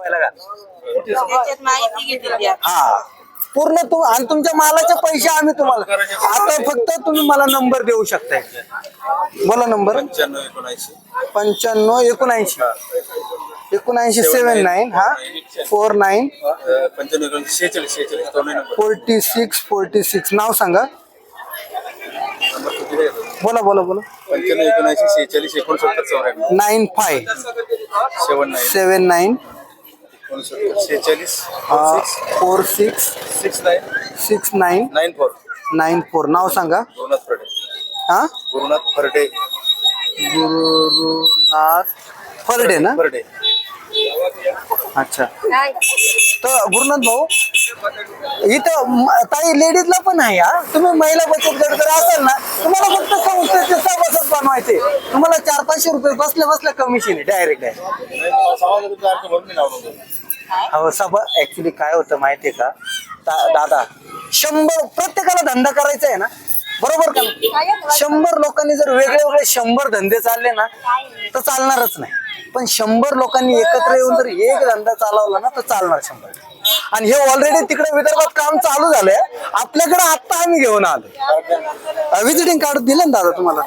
ठेवायला घाल. त्याच्यात माहिती घेतली आहे. हा. पूर्ण तू आणि तुमच्या मालाचे पैसे आम्ही तुम्हाला आता फक्त तुम्ही मला नंबर देऊ शकताय. बोला नंबर. पंच्याण्णव एकोणऐंशी. पंच्याण्णव एकोणऐंशी एकोणऐंशी सेवन नाईन हा. Four nine. अं, पंच्याण्णव एकोणऐंशी शेहेचाळीस शेहेचाळीस दोन्ही number forty six forty six. नाव सांगा. नंबर किती आहे? बोला बोला बोला. पंच्याण्णव एकोणऐंशी शेहेचाळीस एकोणसत्तर चौऱ्याण्णव. Nine five. Seven nine seven nine शेहेचाळीस four six six nine six nine nine four nine four नाव सांगा. गुरुनाथ फरडे हा? गुरुनाथ फरडे गुरुनाथ फरडे ना? फरडे अच्छा. तर गुरुनाथ भाऊ इथं ताई लेडीजला पण आहे हा? तुम्ही महिला बचत गट जर असाल. असते तुम्हाला चार पाचशे रुपये बसल्या बसल्या कमिशन आहे डायरेक्ट आहे. हो सभा ऍक्च्युली काय होतं माहितीये का? दा- दादा शंभर प्रत्येकाला धंदा करायचा आहे ना? बरोबर का? शंभर लोकांनी जर वेगळे वेगळे शंभर धंदे चालले ना तर चालणारच नाही. पण शंभर लोकांनी एकत्र येऊन जर एक धंदा चालवला ना तर चालणार शंभर. आणि हे ऑलरेडी तिकडे विदर्भात काम चालू झालंय. आपल्याकडे आता आम्ही घेऊन आलो विजिटिंग कार्ड दिलं ना दादा तुम्हाला?